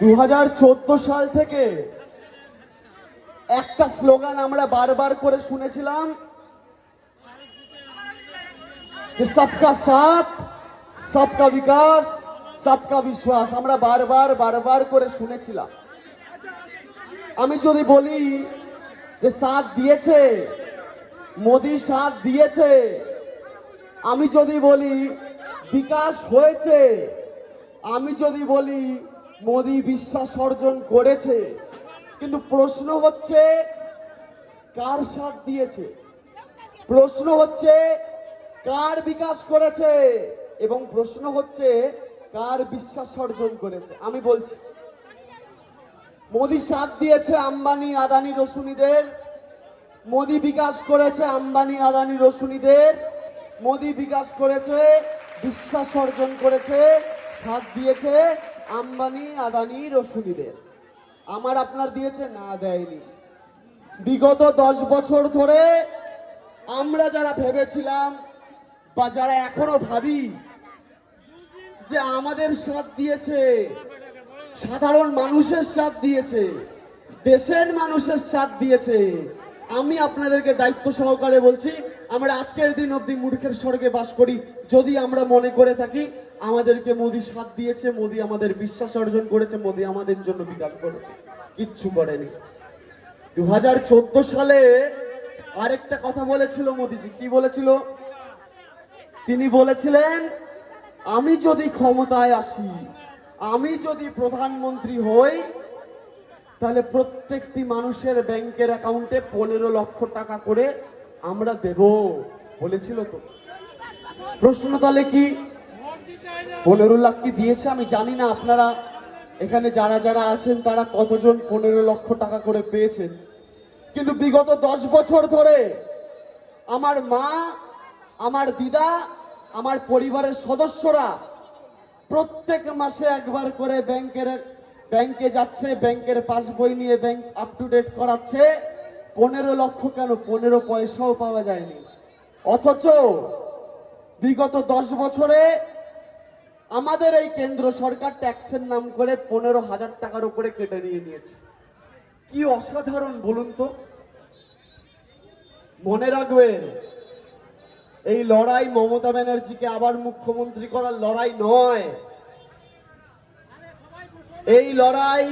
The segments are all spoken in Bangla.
দু হাজার চোদ্দ সাল থেকে একটা স্লোগান আমরা বারবার করে শুনেছিলাম যে সবকা সাথ, সবকা বিকাশ, সবকা বিশ্বাস। আমরা বারবার বারবার করে শুনেছিলাম। আমি যদি বলি যে সাথ দিয়েছে, মোদি সাথ দিয়েছে, আমি যদি বলি বিকাশ হয়েছে, আমি যদি বলি মোদি বিশ্বাস অর্জন করেছে। কিন্তু প্রশ্ন হচ্ছে, কার সাথ দিয়েছে? প্রশ্ন হচ্ছে, কার বিকাশ করেছে? এবং প্রশ্ন হচ্ছে, কার বিশ্বাস অর্জন করেছে? আমি বলছি, মোদি সাথ দিয়েছে আম্বানি, আদানি, রসুনিদের। মোদি বিকাশ করেছে আম্বানি, আদানি, রসুনিদের। মোদি বিকাশ করেছে, বিশ্বাস অর্জন করেছে, সাথ দিয়েছে। আম্বানি, আদানি রসুনিদের আমার আপনার দিয়েছে, না দেয়নি। বিগত দশ বছর ধরে আমরা যারা ভেবেছিলাম বা যারা এখনও ভাবি যে আমাদের সাথ দিয়েছে, সাধারণ মানুষের সাথ দিয়েছে, দেশের মানুষের সাথ দিয়েছে, আমি আপনাদেরকে দায়িত্ব সহকারে বলছি, আমরা আজকের দিন অবধি মূর্খের স্বর্গে বাস করি, যদি আমরা মনে করে থাকি আমাদেরকে মোদি সাথ দিয়েছে, মোদি আমাদের বিশ্বাস অর্জন করেছে, মোদি আমাদের জন্য বিকাশ করেছে। কিচ্ছু করেনি। দু হাজার চোদ্দ সালে আরেকটা কথা বলেছিল মোদিজি। কি বলেছিল? তিনি বলেছিলেন, আমি যদি ক্ষমতায় আসি, আমি যদি প্রধানমন্ত্রী হই, তাহলে প্রত্যেকটি মানুষের ব্যাংকের অ্যাকাউন্টে পনেরো লক্ষ টাকা করে আমরা দেব। বলেছিল তো। প্রশ্ন তাহলে কি? পনেরো লাখ কি দিয়েছে? আমি জানি না, আপনারা এখানে যারা যারা আছেন, তারা কতজন পনেরো লক্ষ টাকা করে পেয়েছেন? কিন্তু বিগত দশ বছর ধরে আমার মা, আমার দিদা, আমার পরিবারের সদস্যরা প্রত্যেক মাসে একবার করে ব্যাংকের, ব্যাংকে যাচ্ছে, ব্যাংকের পাসবই নিয়ে ব্যাংক আপ টু ডেট করাচ্ছে। পনেরো লক্ষ কেন? পনেরো পয়সাও পাওয়া যায়নি। অথচ বিগত দশ বছরে আমাদের এই কেন্দ্র সরকার ট্যাক্সের নাম করে পনেরো হাজার টাকার উপরে কেটে নিয়ে নিয়েছে। কি অসাধারণ বলুন তো। মনে রাখবেন এই লড়াই মমতা ব্যানার্জিকে আবার মুখ্যমন্ত্রী করার লড়াই নয়। এই লড়াই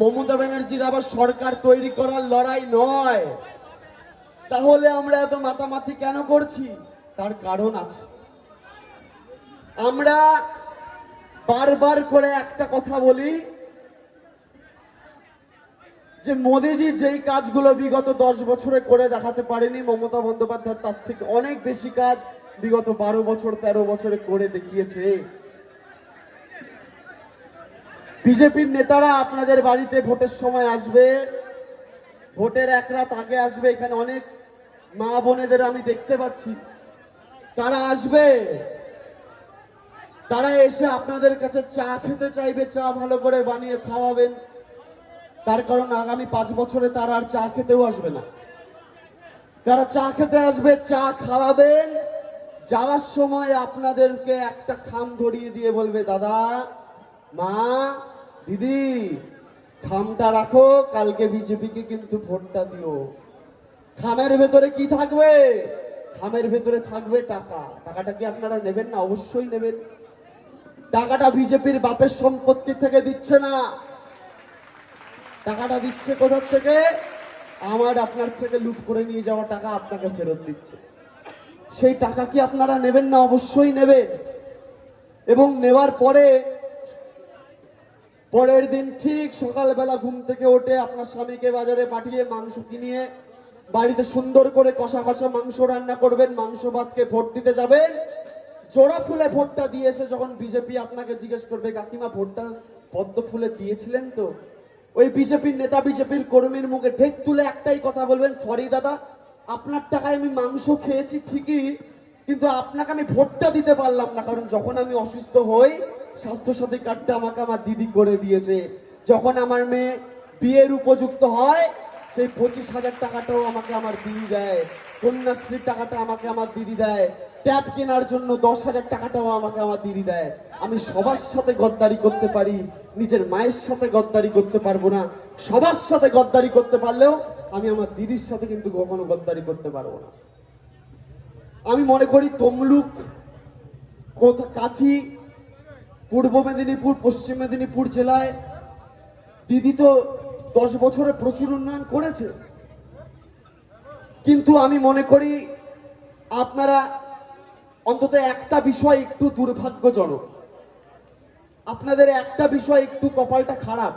মমতা ব্যানার্জির আবার সরকার তৈরি করার লড়াই নয়। তাহলে আমরা এত মাতামাতি কেন করছি? তার কারণ আছে। আমরা বারবার করে একটা কথা বলি যে মোদিজি যেই কাজগুলো বিগত দশ বছরে করে দেখাতে পারেনি, মমতা বন্দ্যোপাধ্যায় তার থেকে অনেক বেশি কাজ বিগত বারো বছর, তেরো বছরে করে দেখিয়েছে। বিজেপির নেতারা আপনাদের বাড়িতে ভোটের সময় আসবে, ভোটের এক রাত আগে আসবে, এখানে অনেক মা বোনেদের আমি দেখতে পাচ্ছি। তারা আসবে। তারা এসে আপনাদের কাছে চা খেতে চাইবে, চা ভালো করে বানিয়ে খাওয়াবেন। তার কারণ আগামী পাঁচ বছরে তারা আর চা খেতেও আসবে না। তারা চা খেতে আসবে, চা খাওয়াবেন। যাওয়ার সময় আপনাদেরকে একটা খাম ধরিয়ে দিয়ে বলবে, দাদা, মা, দিদি, খামটা রাখো, কালকে বিজেপিকে কিন্তু ভোটটা দিও। খামের ভেতরে কি থাকবে? খামের ভেতরে থাকবে টাকা। টাকাটা কি আপনারা নেবেন না? অবশ্যই নেবেন। টাকাটা বিজেপির বাপের সম্পত্তি থেকে দিচ্ছে না। টাকাটা দিচ্ছে কোথার থেকে? আমার আপনার থেকে লুট করে নিয়ে যাওয়া টাকা আপনাকে ফেরত দিচ্ছে। সেই টাকা কি আপনারা নেবেন না? অবশ্যই নেবেন। এবং নেওয়ার পরে, পরের দিন ঠিক সকালবেলা ঘুম থেকে ওঠে আপনার স্বামীকে বাজারে পাঠিয়ে মাংস কিনিয়ে বাড়িতে সুন্দর করে কষা কষা মাংস রান্না করবেন। মাংস ভাতকে ভোট দিতে যাবেন। জোড়া ফুলে ভোটটা দিয়ে এসে যখন বিজেপি আপনাকে জিজ্ঞেস করবে, কাকিমা, ভোটটা পদ্ম ফুলে দিয়েছিলেন তো? ওই বিজেপির নেতা বিজেপির কর্মীর মুখে ঢেক তুলে একটাই কথা বলবেন, সরি দাদা, আপনার টাকায় আমি মাংস খেয়েছি ঠিকই, কিন্তু আপনাকে আমি ভোটটা দিতে পারলাম না, কারণ যখন আমি অসুস্থ হই, স্বাস্থ্যসাথী কার্ডটা আমাকে আমার দিদি করে দিয়েছে। যখন আমার মেয়ে বিয়ের উপযুক্ত হয়, সেই পঁচিশ হাজার টাকাটাও আমাকে আমার দিদি দেয়, কন্যাশ্রীর টাকাটা আমাকে আমার দিদি দেয়। ট্যাপ কেনার জন্য দশ হাজার টাকাটাও আমাকে আমার দিদি দেয়। আমি সবার সাথে গদ্দারি করতে পারি, নিজের মায়ের সাথে গদ্দারি করতে পারব না। সবার সাথে গদ্দারি করতে পারলেও আমি আমার দিদির সাথে কিন্তু কখনো গদ্দারি করতে পারব না। আমি মনে করি তমলুক, কোথা কাথি, পূর্ব মেদিনীপুর, পশ্চিম মেদিনীপুর জেলায় দিদি তো দশ বছরে প্রচুর উন্নয়ন করেছে। কিন্তু আমি মনে করি আপনারা অন্তত একটা বিষয় একটু দুর্ভাগ্যজনক। আপনাদের একটা বিষয় একটু কপালটা খারাপ।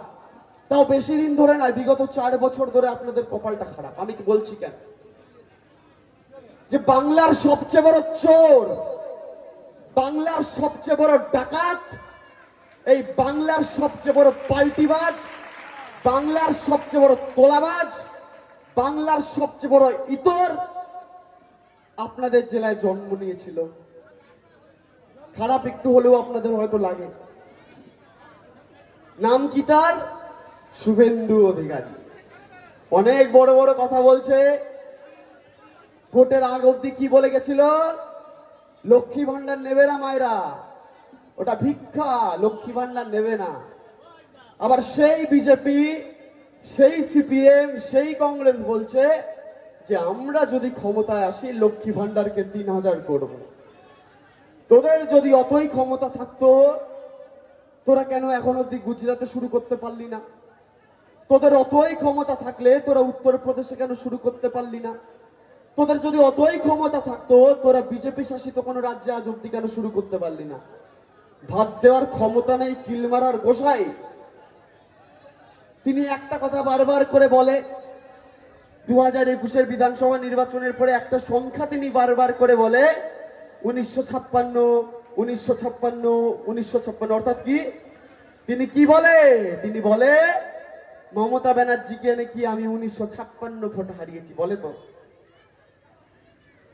তাও বেশি দিন ধরে নয়, বিগত চার বছর ধরে আপনাদের কপালটা খারাপ। আমি কি বলছি কেন? যে বাংলার সবচেয়ে বড় চোর, বাংলার সবচেয়ে বড় ডাকাত, এই বাংলার সবচেয়ে বড় পাল্টিবাজ, বাংলার সবচেয়ে বড় তোলাবাজ, বাংলার সবচেয়ে বড় ইতর আপনাদের জেলায় জন্ম নিয়েছিল। খারাপ একটু হলেও আপনাদের হয়তো লাগে। নাম কি তার? শুভেন্দু অধিকারী। অনেক বড় বড় কথা বলছে। ভোটের আগ অব্দি কি বলে গেছিল? লক্ষ্মী ভান্ডার নেবে না মায়েরা। ওটা ভিক্ষা, লক্ষ্মী ভান্ডার নেবে না। আবার সেই বিজেপি, সেই সিপিএম, সেই কংগ্রেস বলছে যে আমরা যদি ক্ষমতায় আসি, লক্ষ্মী ভান্ডারকে তিন হাজার করব। তোদের যদি অতই ক্ষমতা থাকতো, তোরা কেন এখন অব্দি গুজরাটে শুরু করতে পারলি না? তোদের অতই ক্ষমতা থাকলে তোরা উত্তরপ্রদেশে কেন শুরু করতে পারলি না? তোদের যদি অতই ক্ষমতা থাকতো, তোরা বিজেপি শাসিত কোনো রাজ্যে আজ অব্দি কেন শুরু করতে পারলি না? ভাত দেওয়ার ক্ষমতা নেই, কিল মারার গোসাই। তিনি একটা কথা বারবার করে বলে দু হাজার একুশের বিধানসভা নির্বাচনের পরে একটা সংখ্যা তিনি বারবার করে বলে, উনিশশো ছাপ্পান্ন উনিশশো ছাপ্পান্ন উনিশশো ছাপ্পান্ন। অর্থাৎ কি? তিনি কি বলে? তিনি বলে, মমতা ব্যানার্জিকে নাকি আমি উনিশশো ছাপ্পান্ন ভোট হারিয়েছি? বলে তো।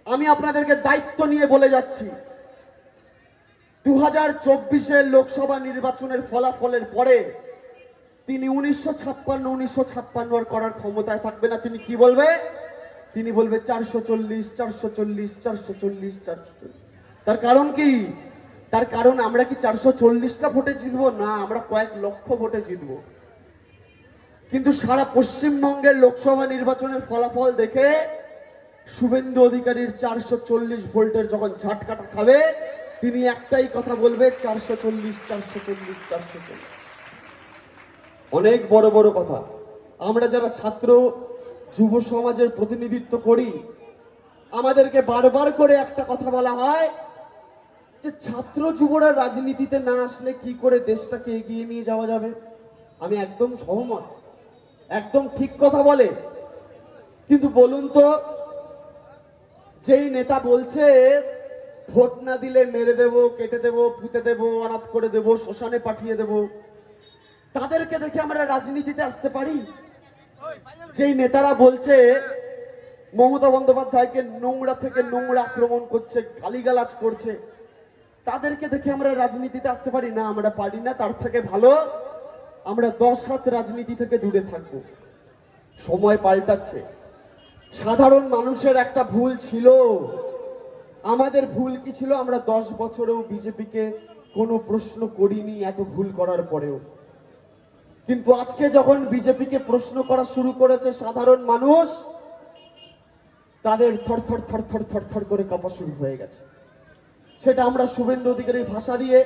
আমি আপনাদেরকে দায়িত্ব নিয়ে বলে যাচ্ছি দু হাজার চব্বিশের লোকসভা নির্বাচনের ফলাফলের পরে তিনি উনিশশো ছাপ্পান্ন উনিশশো ছাপ্পান্ন আর করার ক্ষমতায় থাকবে না। তিনি কি বলবে? তিনি বলবে চারশো চল্লিশ চারশো চল্লিশ চারশো চল্লিশ চারশো চল্লিশ। তার কারণ কি? তার কারণ আমরা কি চারশো চল্লিশটা ভোটে জিতবো? না, আমরা কয়েক লক্ষ ভোটে জিতবো। কিন্তু সারা পশ্চিমবঙ্গের লোকসভা নির্বাচনের ফলাফল দেখে শুভেন্দু অধিকারীর চারশো চল্লিশ ভোল্টের যখন ঝাটকাটা খাবে, তিনি একটাই কথা বলবে, চারশো চল্লিশ চারশো চল্লিশ চারশো চল্লিশ। অনেক বড় বড় কথা। আমরা যারা ছাত্র, যুব সমাজের প্রতিনিধিত্ব করি, আমাদেরকে বারবার করে একটা কথা বলা হয় যে, ছাত্র যুবরা রাজনীতিতে না আসলে কি করে দেশটাকে এগিয়ে নিয়ে যাওয়া যাবে? আমি একদম সহমত। একদম ঠিক কথা বলে। কিন্তু বলুন তো, যেই নেতা বলছে, ভোট না দিলে মেরে দেব, কেটে দেব, পুঁতে দেব, অনাথ করে দেব, শ্মশানে পাঠিয়ে দেব। তাদেরকে দেখে আমরা রাজনীতিতে আসতে পারি? যেই নেতারা বলছে, মমতা বন্দ্যোপাধ্যায়কে নোংরা থেকে নোংরা আক্রমণ করছে, গালিগালাজ করছে, তাদেরকে দেখে আমরা রাজনীতিতে আসতে পারি? না, আমরা পারি না, তার থেকে ভালো আমরা দশ হাত রাজনীতি থেকে দূরে থাকব। সময় পাল্টাচ্ছে। সাধারণ মানুষের একটা ভুল ছিল। আমাদের ভুল কি ছিল? আমরা দশ বছরেও বিজেপিকে কোনো প্রশ্ন করিনি এত ভুল করার পরেও। কিন্তু আজকে যখন বিজেপিকে প্রশ্ন করা শুরু করেছে সাধারণ মানুষ, তাদের থর থর থর থর থর থর করে কাঁপা শুরু হয়ে গেছে। সেটা আমরা শুভেন্দু অধিকারীর ভাষা দিয়ে,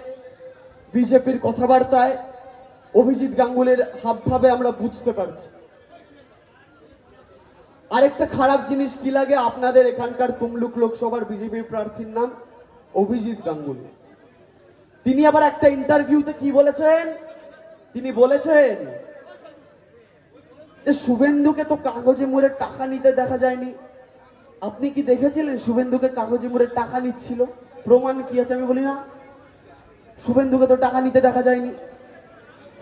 বিজেপির কথাবার্তায়, অভিজিৎ গাঙ্গুলির হাবভাবে আমরা বুঝতে পারছি। আরেকটা খারাপ জিনিস কি লাগে? আপনাদের এখানকার তমলুক লোকসভার বিজেপির প্রার্থীর নাম অভিজিৎ গাঙ্গুলি। তিনি আবার একটা ইন্টারভিউতে কি বলেছেন? তিনি বলেছেন শুভেন্দুকে তো কাগজে মুড়ে টাকা নিতে দেখা যায়নি। আপনি কি দেখেছিলেন শুভেন্দুকে কাগজে মুড়ে টাকা নিচ্ছিল? প্রমাণ কি আছে আমি বলি না। শুভেন্দুকে তো টাকা নিতে দেখা যায়নি।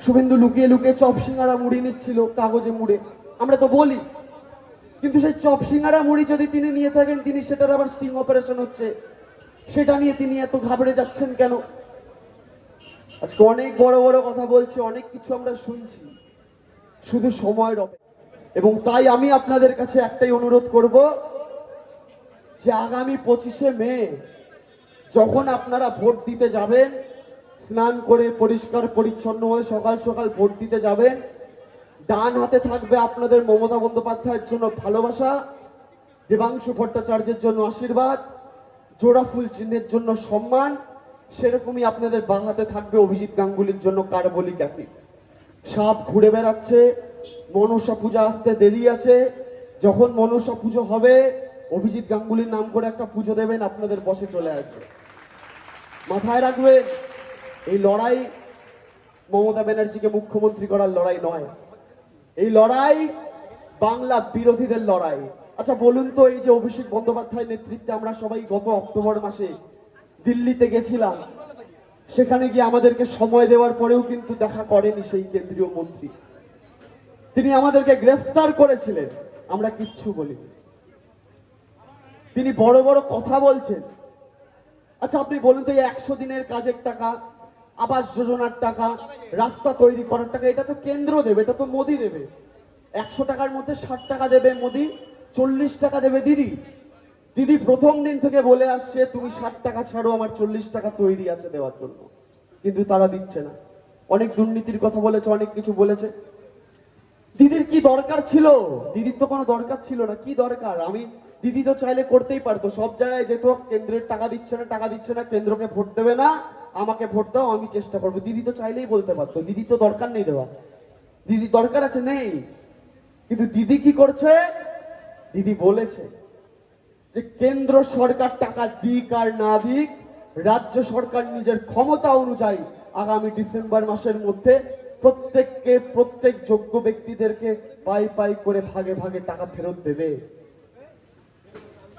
শুভেন্দু লুকিয়ে লুকিয়ে চপ সিঙ্গারা মুড়ি নিচ্ছিল কাগজে মুড়ে। আমরা তো বলি, কিন্তু সেই চপ সিঙ্গারা মুড়ি যদি তিনি নিয়ে থাকেন, তিনি সেটার আবার স্টিং অপারেশন হচ্ছে। সেটা নিয়ে তিনি এত ঘাবড়ে যাচ্ছেন কেন? আজকে অনেক বড় বড় কথা বলছে, অনেক কিছু আমরা শুনছি। শুধু সময়ের এবং তাই আমি আপনাদের কাছে একটাই অনুরোধ করব যে আগামী পঁচিশে মে যখন আপনারা ভোট দিতে যাবেন, স্নান করে পরিষ্কার পরিচ্ছন্ন হয়ে সকাল সকাল ভোট দিতে যাবেন, ডান হাতে থাকবে আপনাদের মমতা বন্দ্যোপাধ্যায়ের জন্য ভালোবাসা, দেবাংশু ভট্টাচার্যের জন্য আশীর্বাদ, জোড়া ফুল চিহ্নের জন্য সম্মান সেরকমই আপনাদের বাঁ হাতে থাকবে অভিজিৎ গাঙ্গুলির জন্য কার্বলিক অ্যাসিড। সাপ ঘুরে বেড়াচ্ছে, মনসা পূজা আসতে দেরি আছে। যখন মনসা পুজো হবে, অভিজিৎ গাঙ্গুলির নাম করে একটা পুজো দেবেন, আপনাদের বসে চলে আসবে। মাথায় রাখবেন, এই লড়াই মমতা ব্যানার্জিকে মুখ্যমন্ত্রী করার লড়াই নয়। এই লড়াই বাংলা বিরোধীদের লড়াই। আচ্ছা বলুন তো, এই যে অভিষেক বন্দ্যোপাধ্যায় নেতৃত্বে আমরা সবাই গত অক্টোবর মাসে দিল্লিতে গেছিলাম। সেখানে গিয়ে আমাদেরকে সময় দেওয়ার পরেও কিন্তু দেখা করেনি সেই কেন্দ্রীয় মন্ত্রী। তিনি আমাদেরকে গ্রেফতার করেছিলেন, আমরা কিচ্ছু বলি তিনি বড় বড় কথা বলছেন। আচ্ছা আপনি বলুন তো এই একশো দিনের কাজের টাকা, আবাস যোজনার টাকা, রাস্তা তৈরি করার টাকা, এটা তো কেন্দ্র দেবে, এটা তো মোদি দেবে। একশো টাকার মধ্যে ষাট টাকা দেবে মোদি, চল্লিশ টাকা দেবে দিদি। দিদি প্রথম দিন থেকে বলে আসছে, তুমি ষাট টাকা ছাড়ো, আমার চল্লিশ টাকা তৈরি আছে দেওয়ার জন্য। কিন্তু তারা দিচ্ছে না। অনেক দুর্নীতির কথা বলেছে, অনেক কিছু বলেছে। দিদির কি দরকার ছিল? দিদির তো কোনো দরকার ছিল না। কি দরকার? আমি, দিদি তো চাইলে করতেই পারতো। সব জায়গায় যেত, কেন্দ্রের টাকা দিচ্ছে না, টাকা দিচ্ছে না, কেন্দ্রকে ভোট দেবে না, আমাকে ভোট দাও, আমি চেষ্টা করব। দিদি তো চাইলেই বলতে পারতো। দিদি তো দরকার নেই দেওয়া। দিদি দরকার আছে, নেই। কিন্তু দিদি কি করছে? দিদি বলেছে যে কেন্দ্র সরকার টাকা দিক আর না দিক, রাজ্য সরকার নিজের ক্ষমতা অনুযায়ী আগামী ডিসেম্বর মাসের মধ্যে প্রত্যেককে, প্রত্যেক যোগ্য ব্যক্তিদেরকে পাই পাই করে ভাগে ভাগে টাকা ফেরত দেবে।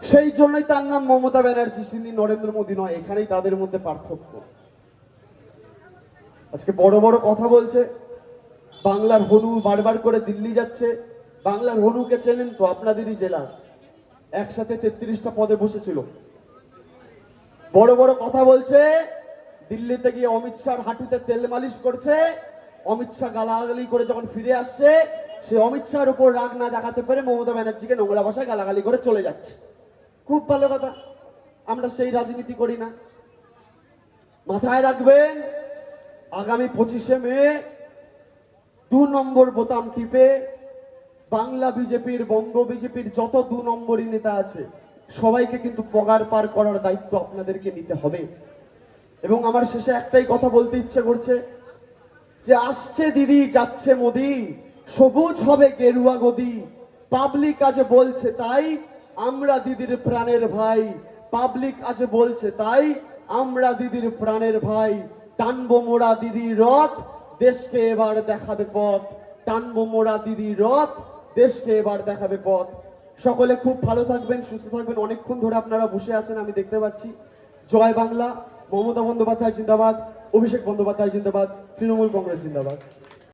সেই জন্যই তার নাম মমতা ব্যানার্জি তিনি নরেন্দ্র মোদী নয়, এখানেই তাদের মধ্যে পার্থক্য। আজকে বড় বড় কথা বলছে, বাংলার হনু বারবার করে দিল্লি যাচ্ছে, বাংলার হনুকে চেনেন তো আপনাদেরই জেলার। একসাথে তেত্রিশটা পদে বসেছিল। বড় বড় কথা বলছে, দিল্লিতে গিয়ে অমিত শাহর হাঁটুতে তেল মালিশ করছে, অমিত শাহ গালাগালি করে যখন ফিরে আসছে, সে অমিত শাহর উপর রাগ না দেখাতে পেরে মমতা ব্যানার্জিকে নোংরা ভাষায় গালাগালি করে চলে যাচ্ছে। খুব ভালো কথা, আমরা সেই রাজনীতি করি না। মাথায় রাখবেন, আগামী পঁচিশে মে, দু নম্বর বোতাম টিপে বাংলা বিজেপির, বঙ্গ বিজেপির যত দু নম্বরই নেতা আছে, সবাইকে কিন্তু পগার পার করার দায়িত্ব আপনাদেরকে নিতে হবে। এবং আমার শেষে একটাই কথা বলতে ইচ্ছে করছে যে, আসছে দিদি, যাচ্ছে মোদি, সবুজ হবে গেরুয়া গদি। পাবলিক আজ বলছে তাই আমরা দিদির প্রাণের ভাই। পাবলিক আজ বলছে তাই আমরা দিদির প্রাণের ভাই। টানবো মোড়া দিদির রথ, দেশকে এবার দেখাবে পথ। টানবো মোড়া দিদির রথ দেশকে এবার দেখাবে পথ। সকলে খুব ভালো থাকবেন, সুস্থ থাকবেন। অনেকক্ষণ ধরে আপনারা বসে আছেন, আমি দেখতে পাচ্ছি। জয় বাংলা, মমতা বন্দ্যোপাধ্যায় জিন্দাবাদ, অভিষেক বন্দ্যোপাধ্যায় জিন্দাবাদ, তৃণমূল কংগ্রেস জিন্দাবাদ।